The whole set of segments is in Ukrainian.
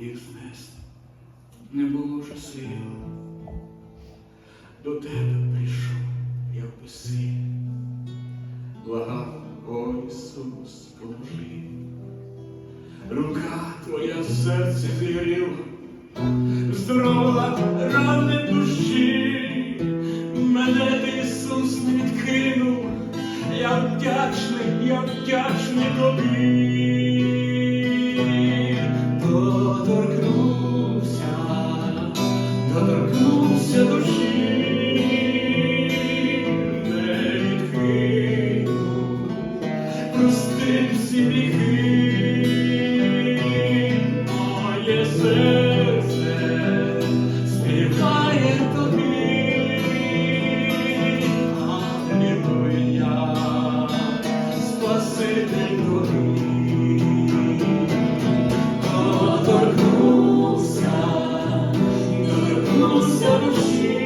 їх знести не було вже сил. До тебе прийшов, я в безсилі, благав, о Ісус, поможи. Рука твоя серце зігріла, здорова рани душі, мене ти, Ісус, не відкинув, я вдячний, я вдячний тобі. Серце співає тобі, Алілуя, Спаситель тобі, доторкнувся, доторкнувся душі,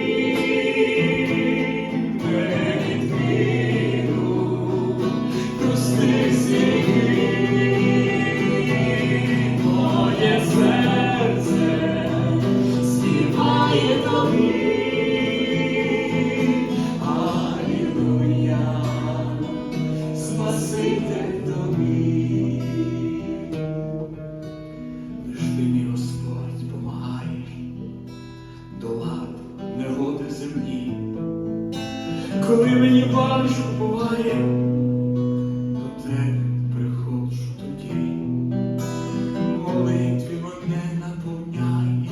Коли мені важко буває, до тебе приходжу тоді. Молитві мене наповняє,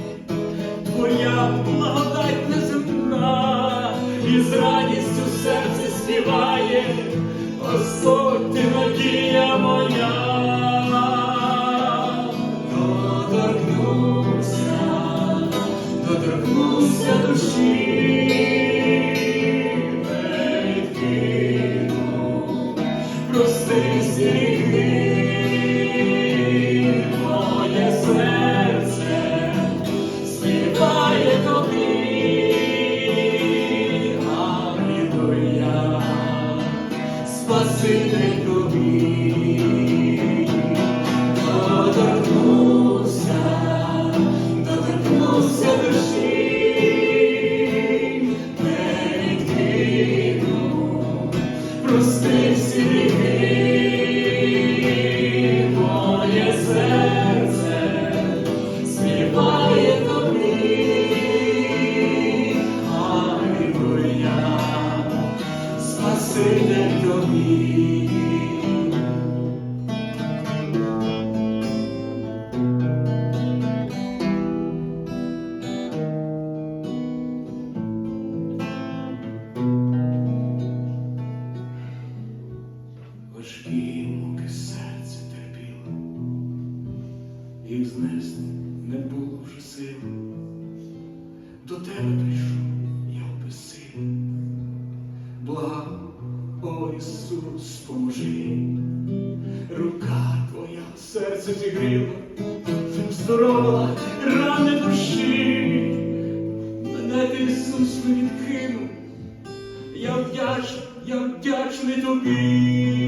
твоя благодать неземна, і з радістю серце співає, Господь, ти надія моя. Доторкнувся, доторкнувся душі, Спаситель тобі. Важкі муки серце терпіло, їх знести не було вже сил. До тебе прийшов Ісус, поможи. Рука твоя серце зігріла, здорова рани душі. Мене ти, Ісус, не відкинув. Я вдячний, я вдячний тобі.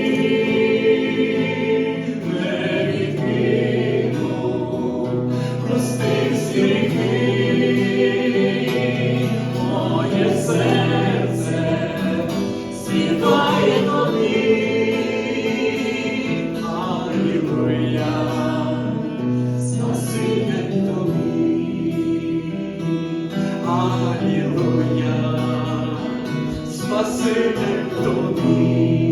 Спаситель тобі.